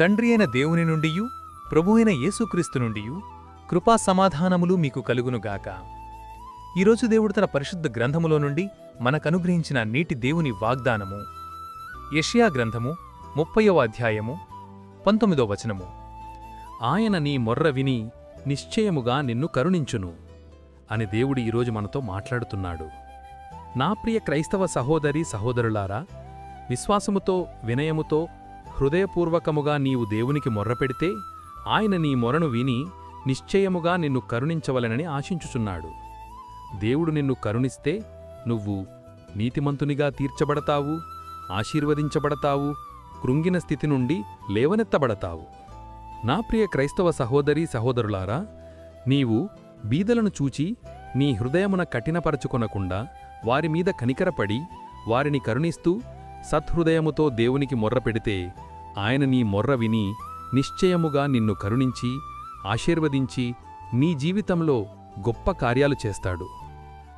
తండ్రి అయిన దేవుని నుండియు ప్రభు అయిన యేసుక్రీస్తు నుండియు కృపా సమాధానములు మీకు కలుగునుగాక ఈరోజు దేవుడు తన పరిశుద్ధ గ్రంథములో నుండి మనకనుగ్రహించిన నీటి దేవుని వాగ్దానము. యషియా గ్రంథము ముప్పయవ అధ్యాయము పంతొమ్మిదో వచనము. ఆయన నీ మొర్ర విని నిశ్చయముగా నిన్ను కరుణించును అని దేవుడు ఈరోజు మనతో మాట్లాడుతున్నాడు. నా ప్రియ క్రైస్తవ సహోదరి సహోదరులారా విశ్వాసముతో వినయముతో హృదయపూర్వకముగా నీవు దేవునికి మొర్రపెడితే ఆయన నీ మొరను విని నిశ్చయముగా నిన్ను కరుణించవలనని ఆశించుచున్నాడు. దేవుడు నిన్ను కరుణిస్తే నువ్వు నీతిమంతునిగా తీర్చబడతావు ఆశీర్వదించబడతావు కృంగిన స్థితి నుండి లేవనెత్తబడతావు. నా ప్రియ క్రైస్తవ సహోదరీ సహోదరులారా నీవు బీదలను చూచి నీ హృదయమున కఠినపరచుకొనకుండా వారి మీద కనికరపడి వారిని కరుణిస్తూ సత్హృదయముతో దేవునికి మొర్రపెడితే ఆయన నీ మొర్ర విని నిశ్చయముగా నిన్ను కరుణించి ఆశీర్వదించి నీ జీవితంలో గొప్ప కార్యాలు చేస్తాడు.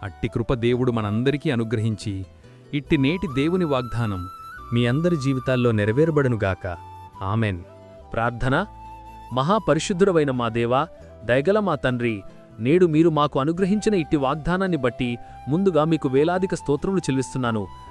అట్టి కృప దేవుడు మనందరికీ అనుగ్రహించి ఇట్టి నేటి దేవుని వాగ్దానం మీ అందరి జీవితాల్లో నెరవేరబడనుగాక. ఆమెన్. ప్రార్థన. మహాపరిశుద్ధుడవైన మా దేవా దయగల మా తండ్రి నేడు మీరు మాకు అనుగ్రహించిన ఇట్టి వాగ్దానాన్ని బట్టి ముందుగా మీకు వేలాదిక స్తోత్రములు చెల్లిస్తున్నాను.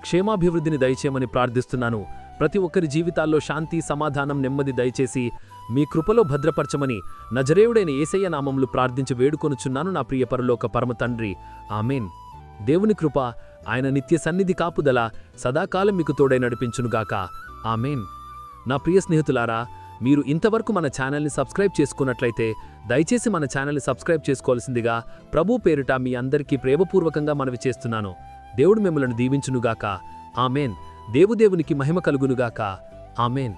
క్షేమాభివృద్ధిని దయచేయమని ప్రార్థిస్తున్నాను. ప్రతి ఒక్కరి జీవితాల్లో శాంతి సమాధానం నెమ్మది దయచేసి మీ కృపలో భద్రపరచమని నజరేయుడైన ఏసయ్య నామములు ప్రార్థించి వేడుకొనుచున్నాను నా ప్రియ పరలోక పరమ తండ్రి. ఆమెన్. దేవుని కృప ఆయన నిత్య సన్నిధి కాపుదల సదాకాలం మీకు తోడై నడిపించునుగాక ఆమెన్. నా ప్రియ స్నేహితులారా మీరు ఇంతవరకు మన ఛానల్ని సబ్స్క్రైబ్ చేసుకున్నట్లయితే దయచేసి మన ఛానల్ని సబ్స్క్రైబ్ చేసుకోవాల్సిందిగా ప్రభు పేరిట మీ అందరికీ ప్రేమపూర్వకంగా మనవి చేస్తున్నాను. దేవుడు మిమ్మలను దీవించునుగాక. ఆమెన్. దేవుదేవునికి మహిమ కలుగునుగాక. ఆమెన్.